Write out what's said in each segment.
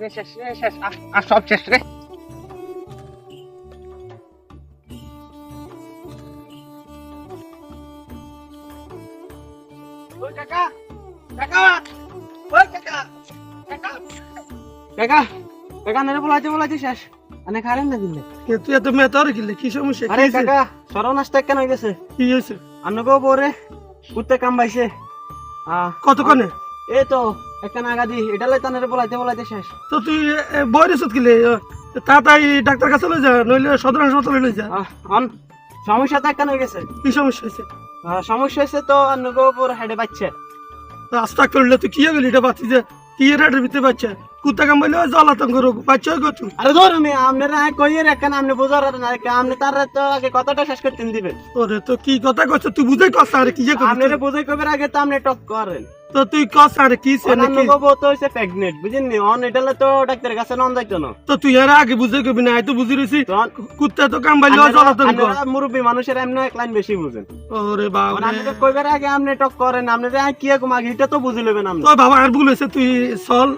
রে শেষ রে শেষ। সব শেষ রে। ওই কাকা কাকা ওই কাকা কাকা। কাকা কাকা নেরে বলাইতে বলাইতে শেষ। আনে খালেন না দিলে কে তুই এত মেতার গিলে কি সমস্যা? কি আরে? কাকা সর্বনাশটা কেন হয়ে গেছে কি হয়েছে? আন্নগো বরে কুত্তে কাম আহ কতক্ষণে? এই তো একটা নাগাদি এটা তানের বলাইতে বলাইতে শেষ। তো তুই বয়স কিলে তাড়াতাড়ি ডাক্তার কাছে লই যা নইলে সদর হাসপাতালে লই যা। আহ, অন সমস্যা তো একটা হয়ে গেছে। কি সমস্যা হয়েছে সমস্যা হয়েছে তো আন্নগো বর হেডে পাচ্ছে রাস্তা করলে তুই কি গেলি এটা বাচ্চা যে কি রেটের ভিতরে বাচ্চা? কুত্তা কামাইলে জল আতঙ্ক রোগ বাচ্চা গো তুই আরে ধর আমি আপনারা কইয়ের একখান আপনি বোঝার না আপনি তার তো আগে কথাটা শেষ করতে দিবেন ওরে তো কি কথা কইছ? তুই বুঝাই আরে কি যে বুঝাই আগে তো আপনি টক করেন। তো তুই কস আরে কি সে নাকি? আন্নগো বউ তো হইছে প্রেগনেন্ট বুঝেননি অন এটালে তো ডাক্তারের কাছে নন যাইতো না। তো তুই আর আগে বুঝাই না আই তো বুঝি রইছি। কুত্তা তো মুরব্বী মানুষের এমনি এক লাইন বেশি বুঝেন। ওরে বাবা আপনাদের কইবার আগে আপনি টক করেন আপনাদের কি কম এটা তো বুঝে নেবেন আপনি তো বাবা আর ভুল তুই চল।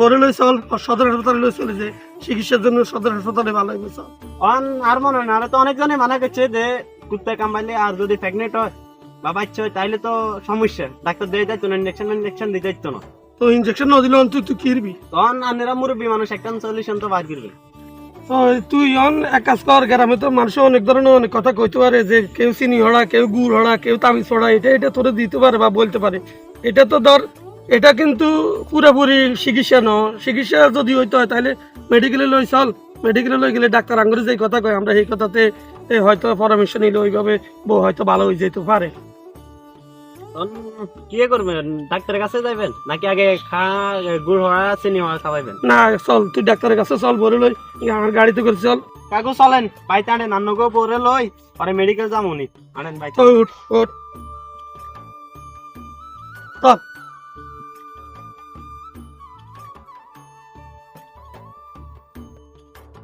বড় লই চল সদর হাসপাতালে লই চলে যে চিকিৎসার জন্য সদর হাসপাতালে ভালো হইবে চল অন আর মনে হয় না আর তো অনেকজনে মানা করছে যে কুত্তা কামবাইলে আর যদি প্রেগনেন্ট হয় বা বাচ্চা হয় তাইলে তো সমস্যা। ডাক্তার দিয়ে যাইতো না ইঞ্জেকশন ইঞ্জেকশন দিয়ে যাইতো না। তো ইনজেকশন না দিলে তুই তুই কিরবি? তখন আপনারা মুরব্বী মানুষ একটা সলিউশন তো বার করবে। তুই অন এক কাজ কর গ্রামে তো মানুষ অনেক ধরনের অনেক কথা কইতে পারে যে কেউ চিনি হড়া কেউ গুড় হড়া কেউ তাবিজ হড়া এটা এটা তোরে দিতে পারে বা বলতে পারে। এটা তো ধর এটা কিন্তু পুরোপুরি চিকিৎসা ন। চিকিৎসা যদি হইতে হয় তাহলে মেডিকেলে লই চল। মেডিকেলে লই গেলে ডাক্তার আঙ্গুরে যে কথা কয় আমরা এই কথাতে হয়তো পরামর্শ নিলে ওইভাবে বউ হয়তো ভালো হয়ে যেতে পারে। কি করবেন? ডাক্তারের কাছে যাবেন নাকি আগে খা গুড় হওয়া চিনি হওয়া খাওয়াইবেন? না চল তুই ডাক্তারের কাছে চল বলে লই। আমার গাড়িতে করে চল। কাকু চলেন। বাইতে আনেন নান্নগো পরে লই। পরে মেডিকেল যামুনি। আনেন বাইতে। উঠ উঠ। চল